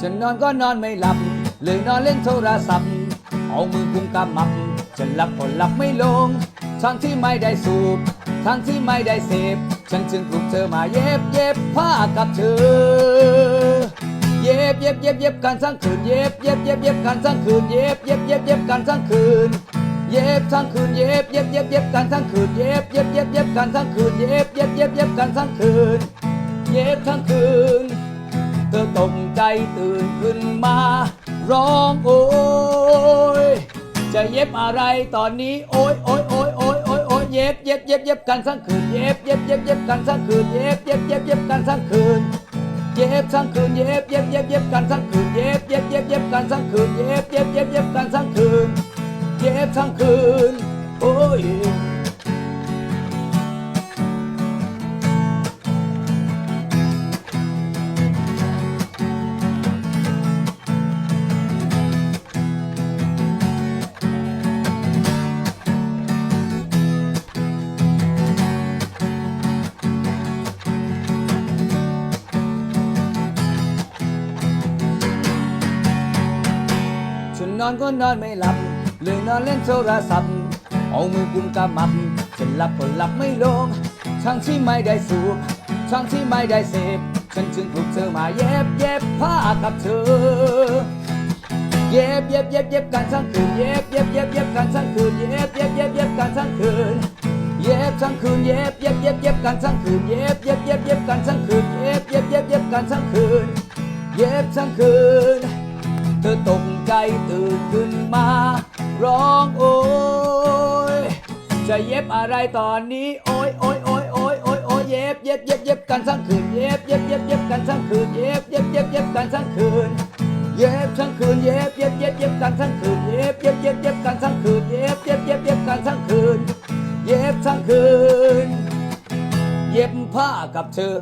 ฉันนอนก็นอนไม่หลับ เลยนอนเล่นโทรศัพท์ เอามือกุมกำมับ ฉันหลับก็หลับไม่ลง ทั้งที่ไม่ได้สูบ ทั้งที่ไม่ได้เสพ ฉันจึงปลุกเธอมาเย็บเย็บผ้ากับเธอ เย็บเย็บเย็บเย็บกันทั้งคืน เย็บเย็บเย็บเย็บกันทั้งคืน เย็บเย็บเย็บเย็บกันทั้งคืนเย็บทั้งคืนเย็บเย็บเย็บเย็บกันทั้งคืนเย็บเย็บเย็บเย็บกันทั้งคืนเย็บเย็บเย็บเย็บกันทั้งคืนเย็บทั้งคืน เธอตกใจตื่นขึ้นมา ร้องโอยจะเย็บอะไรตอนนี้โอยโอยโอยโอยโอยโอยเย็บเย็บเย็บเย็บกันทั้งคืนเย็บเย็บเย็บเย็บกันทั้งคืนเย็บเย็บเย็บเย็บกันทั้งคืนเย็บทั้งคืนเย็บเย็บเย็บเย็บกันทั้งคืนเย็บเย็บเย็บเย็บกันทั้งคืนเย็บเย็บเย็บเย็บกันทั้งคืนเย็บทั้งคืน นอนก็นอนไม่หลับเลยนอนเล่นโทรศัพท์เอามือกุมกำมับฉันหลับก็หลับไม่ลงทั้งที่ไม่ได้สูบทั้งที่ไม่ได้เสพฉันจึงปลุกเธอมาเย็บเย็บผ้ากับเธอ เย็บเย็บเย็บเย็บกันทั้งคืนเย็บเย็บเย็บเย็บกันทั้งคืนเย็บเย็บเย็บเย็บกันทั้งคืนเย็บทั้งคืนเย็บเย็บเย็บเย็บกันทั้งคืนเย็บเย็บเย็บเย็บกันทั้งคืนเย็บเย็บเย็บเย็บกันทั้งคืนเย็บทั้งคืน ตกใจตื่นขึ้นมา ร้องโอยจะเย็บอะไรตอนนี้ โอยโอยโอยโอยโอยโอยเย็บเย็บเย็บเย็บกันทั้งคืนเย็บเย็บเย็บเย็บกันทั้งคืนเย็บเย็บเย็บเย็บกันทั้งคืนเย็บทั้งคืนเย็บเย็บเย็บเย็บกันทั้งคืนเย็บเย็บเย็บเย็บกันทั้งคืนเย็บเย็บเย็บเย็บกันทั้งคืนเย็บทั้งคืน เย็บผ้ากับเธอ